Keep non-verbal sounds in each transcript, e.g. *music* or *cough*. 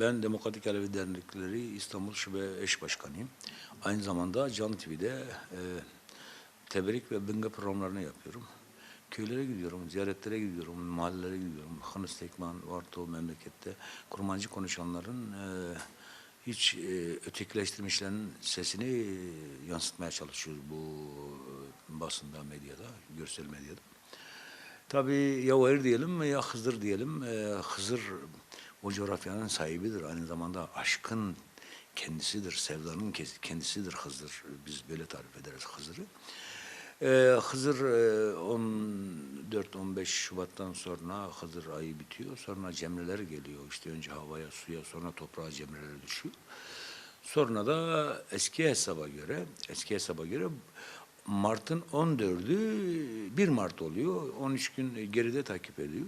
Ben Demokratik Alevi Dernekleri İstanbul Şube Eş Başkanıyım. Aynı zamanda Canlı TV'de e, tebrik ve bınga programlarını yapıyorum. Köylere gidiyorum, ziyaretlere gidiyorum, mahallelere gidiyorum. Hanıs Tekman, Varto memlekette kurmancı konuşanların e, hiç e, ötekileştirmişlerin sesini e, yansıtmaya çalışıyoruz bu e, basında, medyada, görsel medyada. Tabii ya Hayır diyelim ya Hızır diyelim. Ee, Hızır o coğrafyanın sahibidir. Aynı zamanda aşkın kendisidir. Sevdanın kendisidir Hızır. Biz böyle tarif ederiz Hızır'ı. Ee, Hızır e, 14-15 Şubat'tan sonra Hızır ayı bitiyor. Sonra cemreler geliyor. İşte önce havaya, suya, sonra toprağa cemreler düşüyor. Sonra da eski hesaba göre, eski hesaba göre Mart'ın 14'ü 1 Mart oluyor. 13 gün geride takip ediyor.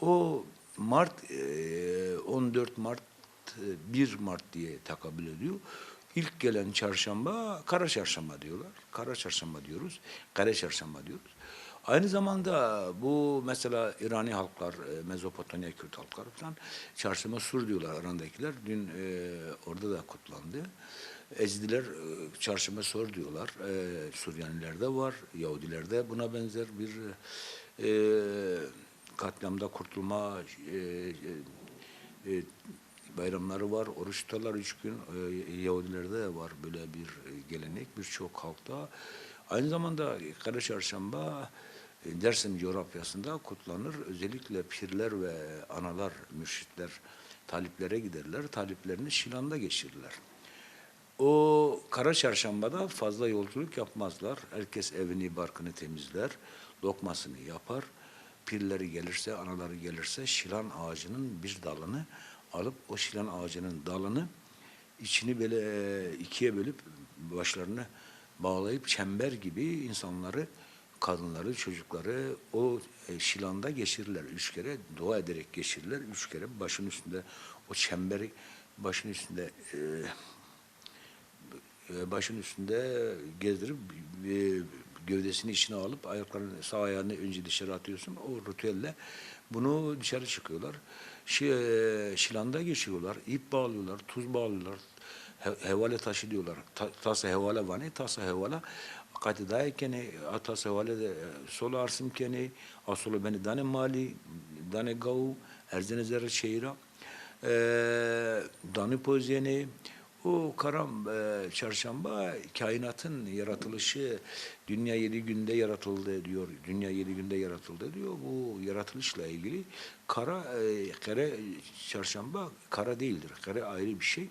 O Mart e, 14 Mart e, 1 Mart diye takabül ediyor. İlk gelen çarşamba kara çarşamba diyorlar. Kara çarşamba diyoruz. Kara çarşamba diyoruz. Aynı zamanda bu mesela İrani halklar, e, Mezopotamya Kürt halkları falan çarşamba sur diyorlar arandakiler. Dün e, orada da kutlandı. Ezdiler e, çarşamba sur diyorlar. E, Suryanilerde var, Yahudilerde buna benzer bir e, katliamda kurtulma e, e, e, bayramları var. Oruç tutarlar üç gün. E, Yahudilerde de var böyle bir e, gelenek birçok halkta. Aynı zamanda Kara Çarşamba e, Dersim coğrafyasında kutlanır. Özellikle pirler ve analar, mürşitler taliplere giderler. Taliplerini Şilan'da geçirirler. O Kara Çarşamba'da fazla yolculuk yapmazlar. Herkes evini, barkını temizler, lokmasını yapar. Pirleri gelirse, anaları gelirse şilan ağacının bir dalını alıp o şilan ağacının dalını içini böyle e, ikiye bölüp başlarını bağlayıp çember gibi insanları, kadınları, çocukları o e, şilanda geçirirler. Üç kere dua ederek geçirirler. Üç kere başın üstünde o çemberi başın üstünde e, başın üstünde gezdirip e, gövdesini içine alıp ayaklarını sağ ayağını önce dışarı atıyorsun. O ritüelle bunu dışarı çıkıyorlar. Şi, e, şilanda geçiyorlar. ip bağlıyorlar, tuz bağlıyorlar. He, hevale taşı diyorlar. Ta, tasa hevale vani, tasa hevale katidaya kene, atasa hevale de solo arsım kene, asolo beni dane mali, dane gavu, erzene zerre şehira, e, dani poziyene, o karam e, çarşamba kainatın yaratılışı dünya yedi günde yaratıldı diyor. Dünya yedi günde yaratıldı diyor. Bu yaratılışla ilgili kara e, kare çarşamba kara değildir. Kare ayrı bir şey.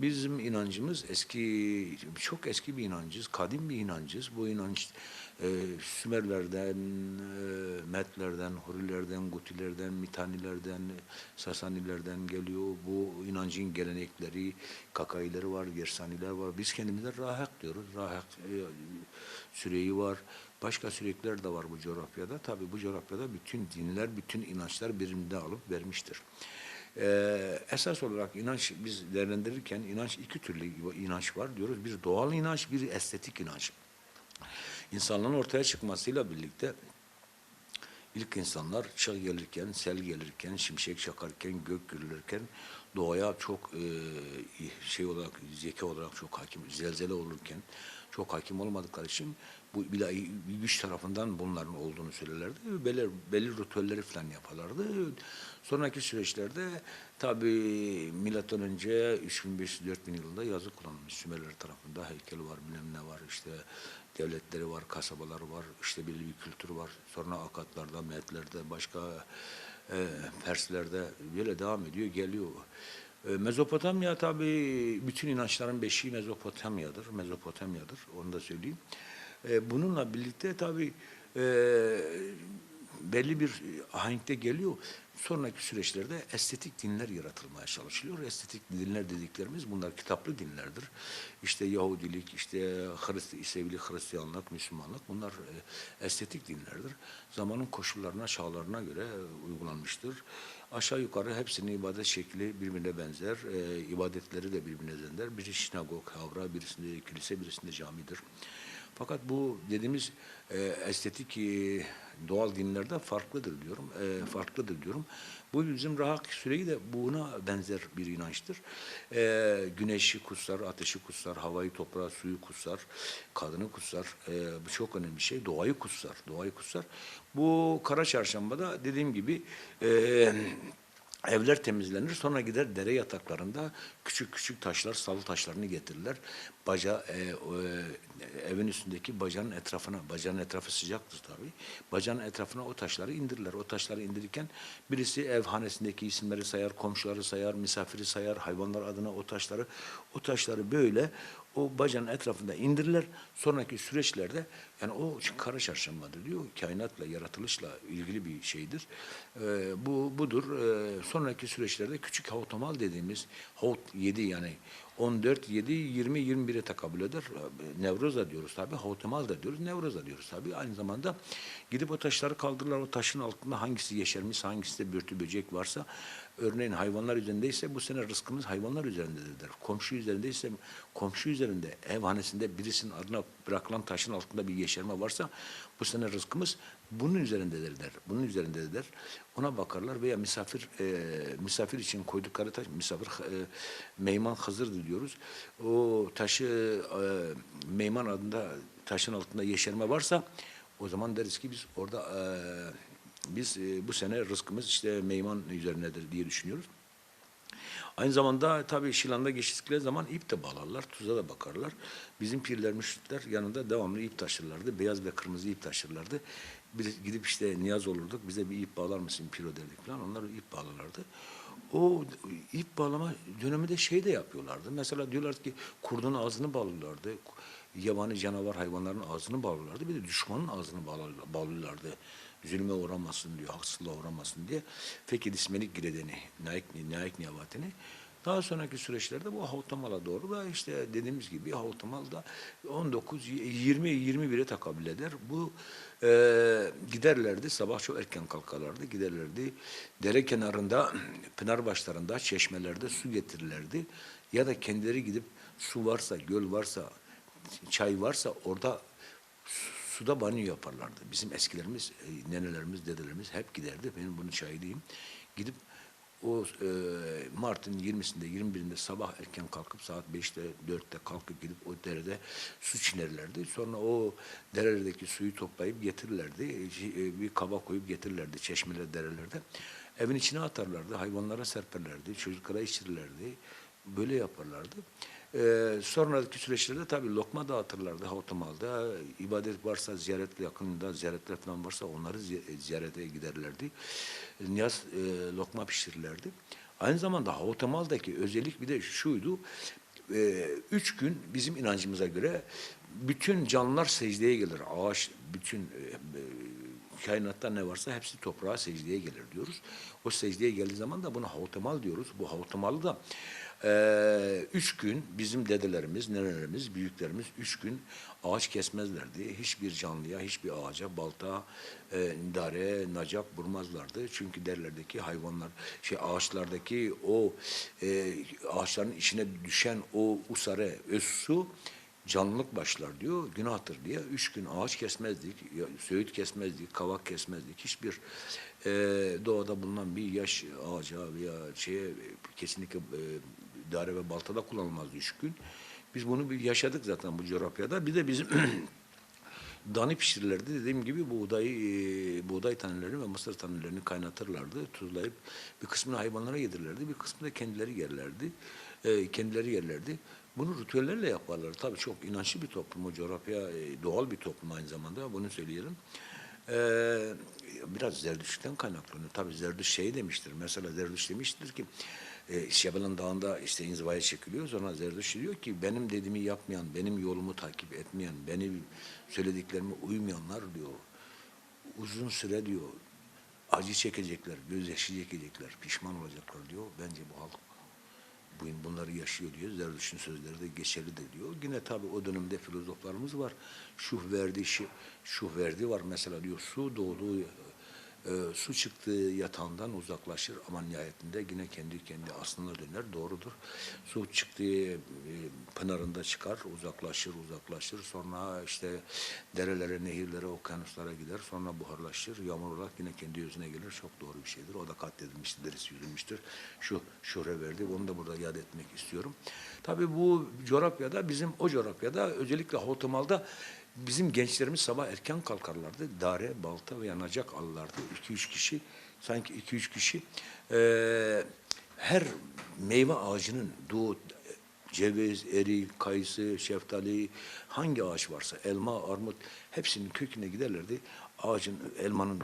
Bizim inancımız eski, çok eski bir inancız, kadim bir inancız. Bu inanç e, Sümerlerden, Metlerden, Hurilerden, Gutilerden, Mitanilerden, Sasanilerden geliyor. Bu inancın gelenekleri, kakaileri var, Gersaniler var. Biz kendimize rahak diyoruz. Rahak e, süreyi var. Başka sürekler de var bu coğrafyada. Tabii bu coğrafyada bütün dinler, bütün inançlar birbirine alıp vermiştir. Ee, esas olarak inanç biz değerlendirirken inanç iki türlü inanç var diyoruz. Bir doğal inanç, bir estetik inanç. İnsanlığın ortaya çıkmasıyla birlikte ilk insanlar çağ gelirken, sel gelirken, şimşek çakarken, gök gürülürken doğaya çok e, şey olarak, zeki olarak çok hakim, zelzele olurken çok hakim olmadıkları için bu ilahi güç tarafından bunların olduğunu söylerlerdi. Belli, belli ritüelleri falan yaparlardı. Sonraki süreçlerde tabi milattan önce 3500-4000 yılında yazı kullanılmış Sümerler tarafında heykel var, bilmem ne var, işte devletleri var, kasabaları var, işte belli bir kültür var. Sonra Akatlarda, Medlerde, başka e, Perslerde böyle devam ediyor, geliyor. E, Mezopotamya tabi bütün inançların beşiği Mezopotamya'dır. Mezopotamya'dır, onu da söyleyeyim. E, bununla birlikte tabi e, belli bir ahenkte geliyor. Sonraki süreçlerde estetik dinler yaratılmaya çalışılıyor. Estetik dinler dediklerimiz bunlar kitaplı dinlerdir. İşte Yahudilik, işte Hristi, sevgili Hristiyanlık, Müslümanlık bunlar e, estetik dinlerdir. Zamanın koşullarına, çağlarına göre e, uygulanmıştır. Aşağı yukarı hepsinin ibadet şekli birbirine benzer. E, ibadetleri de birbirine benzer. Biri sinagog, havra, birisinde kilise, birisinde camidir. Fakat bu dediğimiz e, estetik doğal dinlerde farklıdır diyorum. E, farklıdır diyorum. Bu bizim Rahak süreyi de buna benzer bir inançtır. E, güneşi kutsar, ateşi kutsar, havayı, toprağı, suyu kutsar, kadını kutsar. E, bu çok önemli bir şey. Doğayı kutsar, doğayı kutsar. Bu Kara Çarşamba'da dediğim gibi e, Evler temizlenir sonra gider dere yataklarında küçük küçük taşlar, salı taşlarını getirirler. Baca, e, e, evin üstündeki bacanın etrafına, bacanın etrafı sıcaktır tabii. Bacanın etrafına o taşları indirirler. O taşları indirirken birisi ev hanesindeki isimleri sayar, komşuları sayar, misafiri sayar, hayvanlar adına o taşları, o taşları böyle o bacanın etrafında indirirler. Sonraki süreçlerde yani o kara çarşambadır diyor. Kainatla, yaratılışla ilgili bir şeydir. Ee, bu budur. Ee, sonraki süreçlerde küçük hautomal dediğimiz haut 7 yani 14, 7, 20, 21'e tekabül eder. Nevroza diyoruz tabi. Hautomal da diyoruz. Nevroza diyoruz tabi. Aynı zamanda gidip o taşları kaldırırlar. O taşın altında hangisi yeşermiş, hangisi de börtü böcek varsa örneğin hayvanlar üzerindeyse bu sene rızkımız hayvanlar üzerindedir der. Komşu üzerindeyse komşu üzerinde ev hanesinde birisinin adına bırakılan taşın altında bir yeşerme varsa bu sene rızkımız bunun üzerindedir der. Bunun üzerindedir der. Ona bakarlar veya misafir e, misafir için koydukları taş misafir e, meyman Hızır'dır diyoruz. O taşı e, meyman adında taşın altında yeşerme varsa o zaman deriz ki biz orada e, biz e, bu sene rızkımız işte meyman üzerinedir diye düşünüyoruz. Aynı zamanda tabii Şilan'da geçtikleri zaman ip de bağlarlar, tuza da bakarlar. Bizim pirler, müşrikler yanında devamlı ip taşırlardı. Beyaz ve kırmızı ip taşırlardı. Biz gidip işte niyaz olurduk, bize bir ip bağlar mısın piro derdik falan. Onlar ip bağlarlardı. O ip bağlama döneminde şey de yapıyorlardı. Mesela diyorlar ki kurdun ağzını bağlıyorlardı. Yabani canavar hayvanların ağzını bağlıyorlardı. Bir de düşmanın ağzını bağlıyorlardı zulme uğramasın diyor, haksızlığa uğramasın diye Fekir İsmelik Gireden'i, Naik, Naik Niyabatini. Daha sonraki süreçlerde bu Havtamal'a doğru da işte dediğimiz gibi Havtamal da 19, 20, 21'e takabül eder. Bu e, giderlerdi, sabah çok erken kalkarlardı, giderlerdi. Dere kenarında, pınar başlarında, çeşmelerde su getirirlerdi. Ya da kendileri gidip su varsa, göl varsa, çay varsa orada suda banyo yaparlardı. Bizim eskilerimiz, e, nenelerimiz, dedelerimiz hep giderdi. Benim bunun şahidiyim. Gidip o e, Mart'ın 20'sinde, 21'inde sabah erken kalkıp saat 5'te, 4'te kalkıp gidip o derede su çinerlerdi. Sonra o derelerdeki suyu toplayıp getirirlerdi. E, bir kaba koyup getirirlerdi çeşmeler, derelerde. Evin içine atarlardı, hayvanlara serperlerdi, çocuklara içirirlerdi. Böyle yaparlardı. Ee, sonraki süreçlerde tabii lokma dağıtırlardı Havtamal'da. İbadet varsa ziyaret yakınında ziyaretler falan varsa onları zi- ziyarete giderlerdi. Niyaz e, lokma pişirirlerdi. Aynı zamanda Havtamal'daki özellik bir de şuydu. E, üç gün bizim inancımıza göre bütün canlılar secdeye gelir. Ağaç, bütün e, e, kainatta ne varsa hepsi toprağa secdeye gelir diyoruz. O secdeye geldiği zaman da buna havtemal diyoruz. Bu havtemalı da eee, üç gün bizim dedelerimiz, nenelerimiz, büyüklerimiz üç gün ağaç kesmezlerdi. Hiçbir canlıya, hiçbir ağaca balta, e, idare, nacak vurmazlardı. Çünkü derlerdeki hayvanlar, şey ağaçlardaki o e, ağaçların içine düşen o usare, öz su canlılık başlar diyor, günahtır diye. Üç gün ağaç kesmezdik, söğüt kesmezdik, kavak kesmezdik. Hiçbir e, doğada bulunan bir yaş ağaca veya şeye kesinlikle e, dare ve baltada kullanılmazdı üç gün. Biz bunu bir yaşadık zaten bu coğrafyada. Bir de bizim *clears throat* Dani pişirirlerdi. Dediğim gibi buğday, e, buğday tanelerini ve mısır tanelerini kaynatırlardı. Tuzlayıp bir kısmını hayvanlara yedirirlerdi. Bir kısmını da kendileri yerlerdi. E, kendileri yerlerdi. Bunu ritüellerle yaparlar. Tabii çok inançlı bir toplum. O coğrafya e, doğal bir toplum aynı zamanda. Bunu söyleyelim. Biraz Zerdüşt'ten kaynaklanıyor. Tabii Zerdüş şey demiştir. Mesela Zerdüş demiştir ki e, Şebelan Dağı'nda işte inzivaya çekiliyor. Sonra Zerdüş diyor ki benim dediğimi yapmayan, benim yolumu takip etmeyen, benim söylediklerime uymayanlar diyor uzun süre diyor acı çekecekler, gözyaşı çekecekler, pişman olacaklar diyor. Bence bu halk bugün bunları yaşıyor diyor. Zerdüşt'ün sözleri de geçerlidir diyor. Yine tabii o dönemde filozoflarımız var. Şuh verdi, şuh verdi var mesela diyor. Su doğduğu e, su çıktığı yatağından uzaklaşır ama nihayetinde yine kendi kendi aslına döner. Doğrudur. Su çıktığı e, pınarında çıkar, uzaklaşır, uzaklaşır. Sonra işte derelere, nehirlere, okyanuslara gider. Sonra buharlaşır. Yağmur olarak yine kendi yüzüne gelir. Çok doğru bir şeydir. O da katledilmiştir, derisi yüzülmüştür. Şu şöhre verdi. Onu da burada yad etmek istiyorum. Tabii bu coğrafyada bizim o coğrafyada özellikle Hotomal'da bizim gençlerimiz sabah erken kalkarlardı. Dare, balta ve yanacak alırlardı. 2-3 kişi, sanki 2-3 kişi eee, her meyve ağacının doğu ceviz, erik, kayısı, şeftali, hangi ağaç varsa, elma, armut hepsinin köküne giderlerdi. Ağacın, elmanın,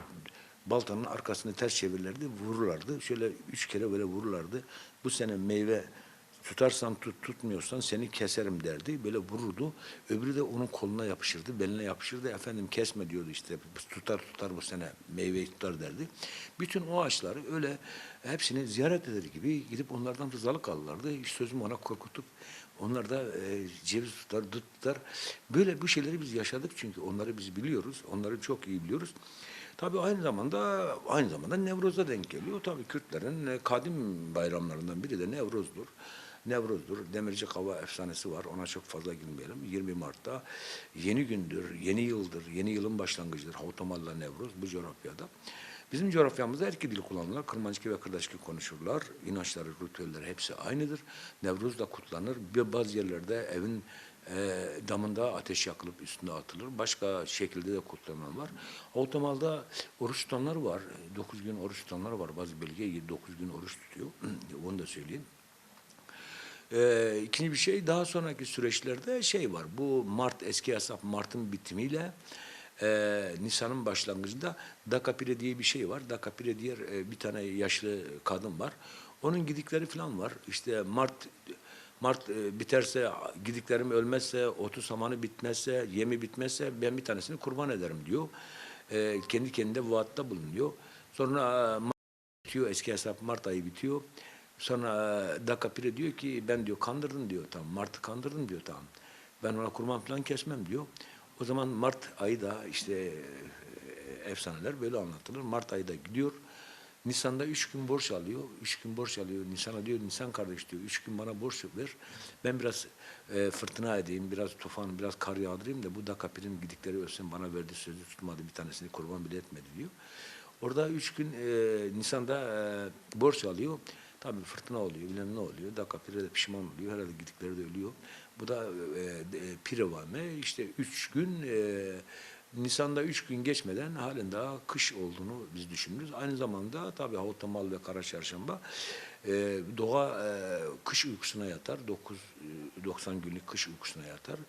baltanın arkasını ters çevirirlerdi, vururlardı. Şöyle üç kere böyle vururlardı. Bu sene meyve tutarsan tut, tutmuyorsan seni keserim derdi. Böyle vururdu. Öbürü de onun koluna yapışırdı, beline yapışırdı. Efendim kesme diyordu işte. Tutar tutar bu sene meyveyi tutar derdi. Bütün o ağaçları öyle hepsini ziyaret eder gibi gidip onlardan rızalık alırlardı. Hiç sözüm ona korkutup onlar da e, ceviz tutar, dut tutar. Böyle bu şeyleri biz yaşadık çünkü onları biz biliyoruz. Onları çok iyi biliyoruz. Tabii aynı zamanda aynı zamanda Nevroz'a denk geliyor. Tabii Kürtlerin e, kadim bayramlarından biri de Nevroz'dur. Nevroz'dur. Demirci Kava efsanesi var. Ona çok fazla girmeyelim. 20 Mart'ta yeni gündür, yeni yıldır, yeni yılın başlangıcıdır. Havtamal'la Nevruz bu coğrafyada. Bizim coğrafyamızda iki dil kullanırlar. Kırmancıki ve Kırdaşki konuşurlar. İnançları, ritüelleri hepsi aynıdır. Nevruz da kutlanır. Bir bazı yerlerde evin e, damında ateş yakılıp üstünde atılır. Başka şekilde de kutlanan var. Otomalda oruç tutanlar var. 9 gün oruç tutanlar var. Bazı bölge 9 gün oruç tutuyor. *clears throat* Onu da söyleyeyim. Ee, ikinci bir şey daha sonraki süreçlerde şey var. Bu Mart eski hesap Mart'ın bitimiyle e, Nisan'ın başlangıcında Dakapire diye bir şey var. Dakapire diye e, bir tane yaşlı kadın var. Onun gidikleri falan var. İşte Mart Mart e, biterse, gidiklerim ölmezse, otu samanı bitmezse, yemi bitmezse ben bir tanesini kurban ederim diyor. E, kendi kendine vaatta bulunuyor. Sonra e, Mart bitiyor, eski hesap Mart ayı bitiyor. Sonra e, Dakapire diyor ki ben diyor kandırdın diyor tamam. Mart'ı kandırdın diyor tamam. Ben ona kurban falan kesmem diyor. O zaman Mart ayı da işte e, efsaneler böyle anlatılır. Mart ayı da gidiyor. Nisan'da üç gün borç alıyor. Üç gün borç alıyor. Nisan'a diyor, Nisan kardeş diyor, üç gün bana borç ver. Ben biraz e, fırtına edeyim, biraz tufan, biraz kar yağdırayım da bu da kapirin gidikleri ölsün bana verdi sözü tutmadı. Bir tanesini kurban bile etmedi diyor. Orada üç gün e, Nisan'da e, borç alıyor. Tabii fırtına oluyor, bilmem ne oluyor. Da kapire de pişman oluyor. Herhalde gidikleri de ölüyor. Bu da e, e, Pirevame işte üç gün e, Nisan'da üç gün geçmeden halen daha kış olduğunu biz düşünürüz. Aynı zamanda tabii Havutamal ve Kara Çarşamba e, doğa e, kış uykusuna yatar. 9 e, 90 günlük kış uykusuna yatar.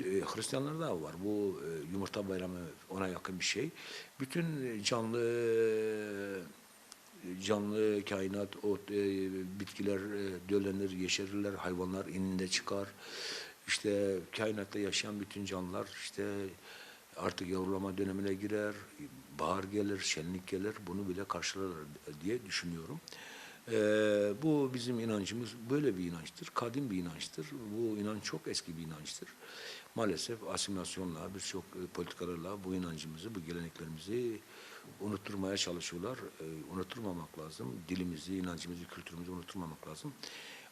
E, Hristiyanlarda da var. Bu e, yumurta bayramı ona yakın bir şey. Bütün canlı canlı kainat, o e, bitkiler e, döllenir, yeşerirler, hayvanlar ininde çıkar. İşte kainatta yaşayan bütün canlılar işte artık yavrulama dönemine girer, bahar gelir, şenlik gelir, bunu bile karşılarlar diye düşünüyorum. Ee, bu bizim inancımız böyle bir inançtır, kadim bir inançtır. Bu inanç çok eski bir inançtır. Maalesef asimilasyonla, birçok e, politikalarla bu inancımızı, bu geleneklerimizi unutturmaya çalışıyorlar. Ee, unutturmamak lazım. Dilimizi, inancımızı, kültürümüzü unutturmamak lazım.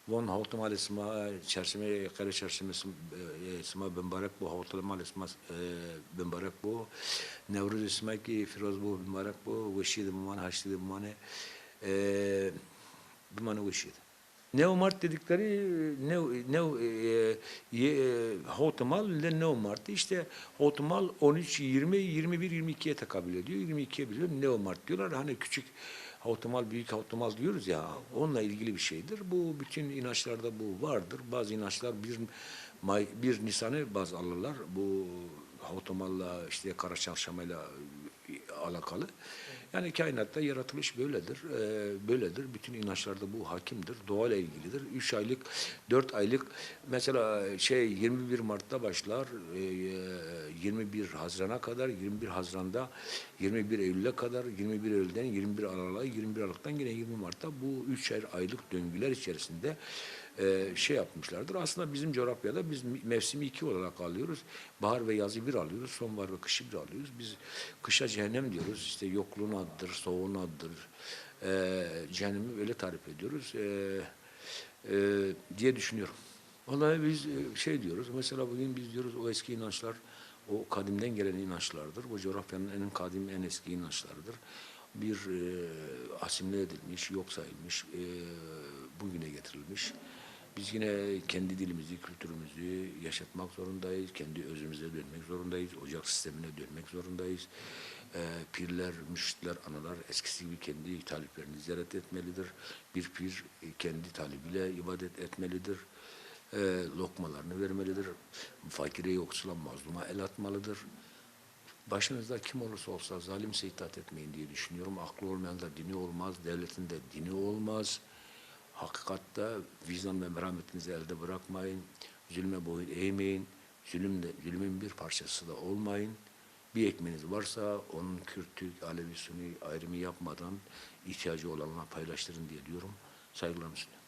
Von Havta Malesma, çerçeme, kare çerçemesi, esma mübarek bu, Havta Malesma mübarek bu, Nevruz ismi ki Firoz bu mübarek bu, Veşid Mumane, Haşid Mumane, Mumane Veşid. Neomart dedikleri ne ne e, e, Hotumal ile Neomart işte Hotumal 13 20 21 22'ye tekabül ediyor. 22'ye biliyor Neomart diyorlar. Hani küçük Hotumal büyük Hotumal diyoruz ya onunla ilgili bir şeydir. Bu bütün inançlarda bu vardır. Bazı inançlar bir May, bir Nisan'ı baz alırlar. Bu Hotumal'la işte Kara Çarşamba'yla alakalı. Yani kainatta yaratılış böyledir. Ee, böyledir. Bütün inançlarda bu hakimdir. Doğayla ilgilidir. Üç aylık, dört aylık mesela şey 21 Mart'ta başlar. E, 21 Haziran'a kadar, 21 Haziran'da 21 Eylül'e kadar, 21 Eylül'den 21 Aralık'a, 21 Aralık'tan yine 20 Mart'ta bu üç aylık döngüler içerisinde e, şey yapmışlardır. Aslında bizim coğrafyada biz mevsimi iki olarak alıyoruz. Bahar ve yazı bir alıyoruz. Sonbahar ve kışı bir alıyoruz. Biz kışa cehennem diyoruz. İşte yokluğun adıdır, soğuğun adıdır. E, cehennemi öyle tarif ediyoruz. E, diye düşünüyorum. Vallahi biz şey diyoruz. Mesela bugün biz diyoruz o eski inançlar o kadimden gelen inançlardır. Bu coğrafyanın en kadim, en eski inançlarıdır. Bir e, asimile edilmiş, yok sayılmış, e, bugüne getirilmiş. Biz yine kendi dilimizi, kültürümüzü yaşatmak zorundayız. Kendi özümüze dönmek zorundayız. Ocak sistemine dönmek zorundayız. E, pirler, müşritler, analar eskisi gibi kendi taliplerini ziyaret etmelidir. Bir pir kendi talibiyle ibadet etmelidir e, lokmalarını vermelidir. Fakire yoksula mazluma el atmalıdır. Başınızda kim olursa olsa zalimse itaat etmeyin diye düşünüyorum. Aklı olmayan da dini olmaz, devletin de dini olmaz. Hakikatte vicdan ve merhametinizi elde bırakmayın. Zulme boyun eğmeyin. Zulüm de, zulmün bir parçası da olmayın. Bir ekmeğiniz varsa onun Kürt, Türk, Alevi, Sünni ayrımı yapmadan ihtiyacı olanla paylaştırın diye diyorum. Saygılarımı sunuyorum.